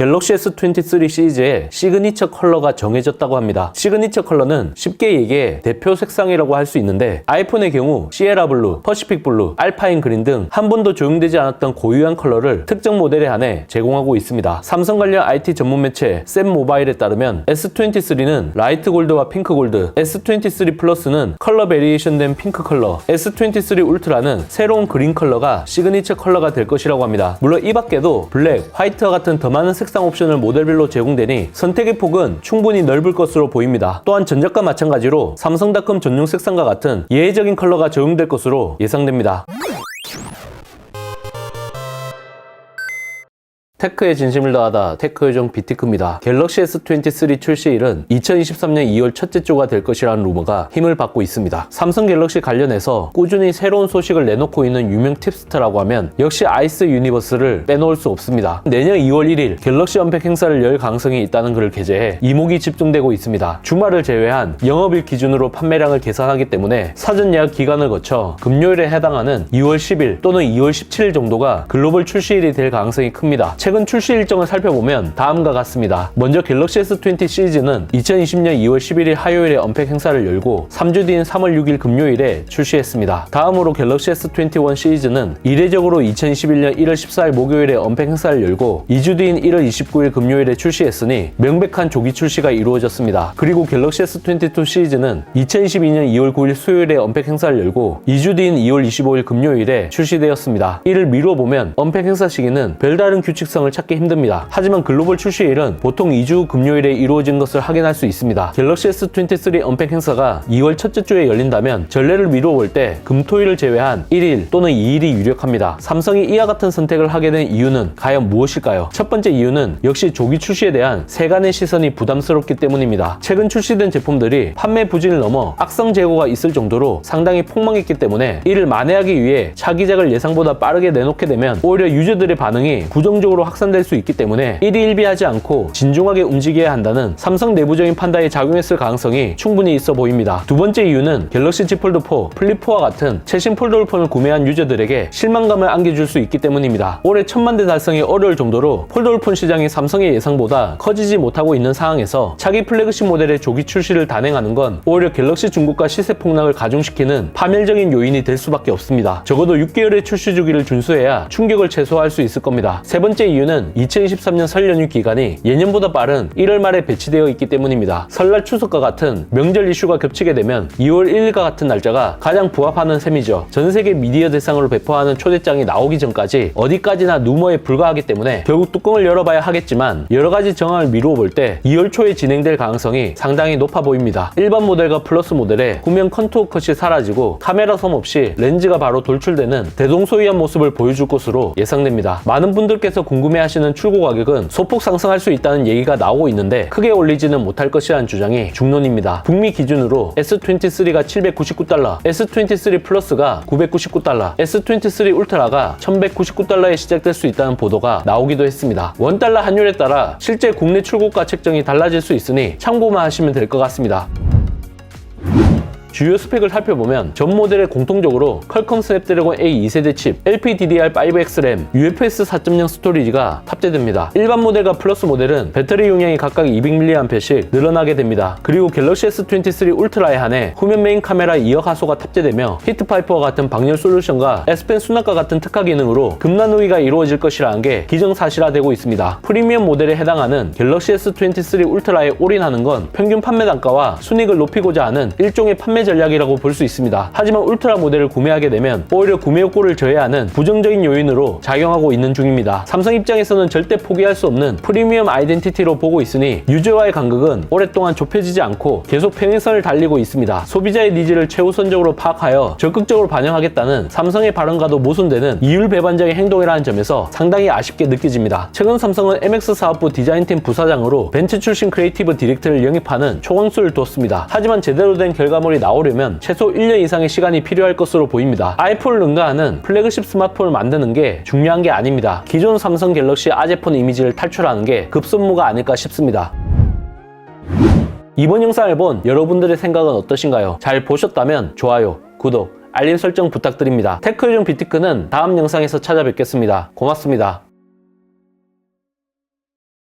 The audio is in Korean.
갤럭시 S23 시리즈의 시그니처 컬러가 정해졌다고 합니다. 시그니처 컬러는 쉽게 얘기해 대표 색상이라고 할 수 있는데 아이폰의 경우 시에라 블루, 퍼시픽 블루, 알파인 그린 등 한 번도 적용되지 않았던 고유한 컬러를 특정 모델에 한해 제공하고 있습니다. 삼성 관련 IT 전문 매체 샘 모바일에 따르면 S23는 라이트 골드와 핑크 골드, S23 플러스는 컬러 베리에이션된 핑크 컬러, S23 울트라는 새로운 그린 컬러가 시그니처 컬러가 될 것이라고 합니다. 물론 이 밖에도 블랙, 화이트와 같은 더 많은 색상 옵션을 모델별로 제공되니 선택의 폭은 충분히 넓을 것으로 보입니다. 또한 전작과 마찬가지로 삼성닷컴 전용 색상과 같은 예외적인 컬러가 적용될 것으로 예상됩니다. 테크에 진심을 다하다 테크 요정 비티크입니다. 갤럭시 S23 출시일은 2023년 2월 첫째 주가 될 것이라는 루머가 힘을 받고 있습니다. 삼성 갤럭시 관련해서 꾸준히 새로운 소식을 내놓고 있는 유명 팁스터라고 하면 역시 아이스 유니버스를 빼놓을 수 없습니다. 내년 2월 1일 갤럭시 언팩 행사를 열 가능성이 있다는 글을 게재해 이목이 집중되고 있습니다. 주말을 제외한 영업일 기준으로 판매량을 계산하기 때문에 사전 예약 기간을 거쳐 금요일에 해당하는 2월 10일 또는 2월 17일 정도가 글로벌 출시일이 될 가능성이 큽니다. 최근 출시 일정을 살펴보면 다음과 같습니다. 먼저 갤럭시 S20 시리즈는 2020년 2월 11일 화요일에 언팩 행사를 열고 3주 뒤인 3월 6일 금요일에 출시했습니다. 다음으로 갤럭시 S21 시리즈는 이례적으로 2021년 1월 14일 목요일에 언팩 행사를 열고 2주 뒤인 1월 29일 금요일에 출시했으니 명백한 조기 출시가 이루어졌습니다. 그리고 갤럭시 S22 시리즈는 2022년 2월 9일 수요일에 언팩 행사를 열고 2주 뒤인 2월 25일 금요일에 출시되었습니다. 이를 미뤄 보면 언팩 행사 시기는 별다른 규칙성 을 찾기 힘듭니다. 하지만 글로벌 출시일은 보통 2주 금요일에 이루어진 것을 확인할 수 있습니다. 갤럭시 S23 언팩 행사가 2월 첫째 주에 열린다면 전례를 미뤄볼 때 금토일을 제외한 1일 또는 2일이 유력합니다. 삼성이 이와 같은 선택을 하게 된 이유는 과연 무엇일까요? 첫 번째 이유는 역시 조기 출시에 대한 세간의 시선이 부담스럽기 때문입니다. 최근 출시된 제품들이 판매 부진을 넘어 악성 재고가 있을 정도로 상당히 폭망했기 때문에 이를 만회하기 위해 차기작을 예상보다 빠르게 내놓게 되면 오히려 유저들의 반응이 부정적으로 확산될 수 있기 때문에 일희일비하지 않고 진중하게 움직여야 한다는 삼성 내부적인 판단이 작용했을 가능성이 충분히 있어 보입니다. 두 번째 이유는 갤럭시 Z 폴드 4, 플립 4와 같은 최신 폴더블 폰을 구매한 유저들에게 실망감을 안겨줄 수 있기 때문입니다. 올해 천만 대 달성이 어려울 정도로 폴더블 폰 시장이 삼성의 예상보다 커지지 못하고 있는 상황에서 차기 플래그십 모델의 조기 출시를 단행하는 건 오히려 갤럭시 중국가 시세 폭락을 가중시키는 파멸적인 요인이 될 수밖에 없습니다. 적어도 6개월의 출시 주기를 준수해야 충격을 최소화할 수 있을 겁니다. 세 번째 이유 는 2023년 설 연휴 기간이 예년보다 빠른 1월 말에 배치되어 있기 때문입니다. 설날 추석과 같은 명절 이슈가 겹치게 되면 2월 1일과 같은 날짜가 가장 부합하는 셈이죠. 전 세계 미디어 대상으로 배포하는 초대장이 나오기 전까지 어디까지나 누머에 불과하기 때문에 결국 뚜껑을 열어봐야 하겠지만 여러 가지 정황을 미루어 볼 때 2월 초에 진행될 가능성이 상당히 높아 보입니다. 일반 모델과 플러스 모델의 후면 컨투어 컷이 사라지고 카메라 섬 없이 렌즈가 바로 돌출되는 대동소이한 모습을 보여줄 것으로 예상됩니다. 많은 분들께서 궁금 해하시는 출고 가격은 소폭 상승할 수 있다는 얘기가 나오고 있는데 크게 올리지는 못할 것이라는 주장이 중론입니다. 북미 기준으로 S23가 799달러, S23 플러스가 999달러, S23 울트라가 1199달러에 시작될 수 있다는 보도가 나오기도 했습니다. 원달러 환율에 따라 실제 국내 출고가 책정이 달라질 수 있으니 참고만 하시면 될 것 같습니다. 주요 스펙을 살펴보면 전 모델에 공통적으로 퀄컴 스냅드래곤 A 2세대 칩, LPDDR5X 램, UFS 4.0 스토리지가 탑재됩니다. 일반 모델과 플러스 모델은 배터리 용량이 각각 200mAh씩 늘어나게 됩니다. 그리고 갤럭시 S23 울트라에 한해 후면 메인 카메라 2억 화소가 탑재되며 히트파이퍼와 같은 방열 솔루션과 S펜 수납과 같은 특화 기능으로 급난 후기가 이루어질 것이라는 게 기정사실화되고 있습니다. 프리미엄 모델에 해당하는 갤럭시 S23 울트라에 올인하는 건 평균 판매 단가와 순익을 높이고자 하는 일종의 판매 전략이라고 볼 수 있습니다. 하지만 울트라 모델을 구매하게 되면 오히려 구매 욕구를 저해하는 부정적인 요인으로 작용하고 있는 중입니다. 삼성 입장에서는 절대 포기할 수 없는 프리미엄 아이덴티티로 보고 있으니 유저와의 간극은 오랫동안 좁혀지지 않고 계속 평행선을 달리고 있습니다. 소비자의 니즈를 최우선적으로 파악하여 적극적으로 반영하겠다는 삼성의 발언과도 모순되는 이율배반적인 행동이라는 점에서 상당히 아쉽게 느껴집니다. 최근 삼성은 MX 사업부 디자인팀 부사장으로 벤츠 출신 크리에이티브 디렉터를 영입하는 초강수를 뒀습니다. 하지만 제대로 된 결과물이 나오려면 최소 1년 이상의 시간이 필요할 것으로 보입니다. 아이폰을 능가하는 플래그십 스마트폰을 만드는 게 중요한 게 아닙니다. 기존 삼성 갤럭시 아재폰 이미지를 탈출하는 게 급선무가 아닐까 싶습니다. 이번 영상을 본 여러분들의 생각은 어떠신가요? 잘 보셨다면 좋아요, 구독, 알림 설정 부탁드립니다. 테크요정 비티크는 다음 영상에서 찾아뵙겠습니다. 고맙습니다.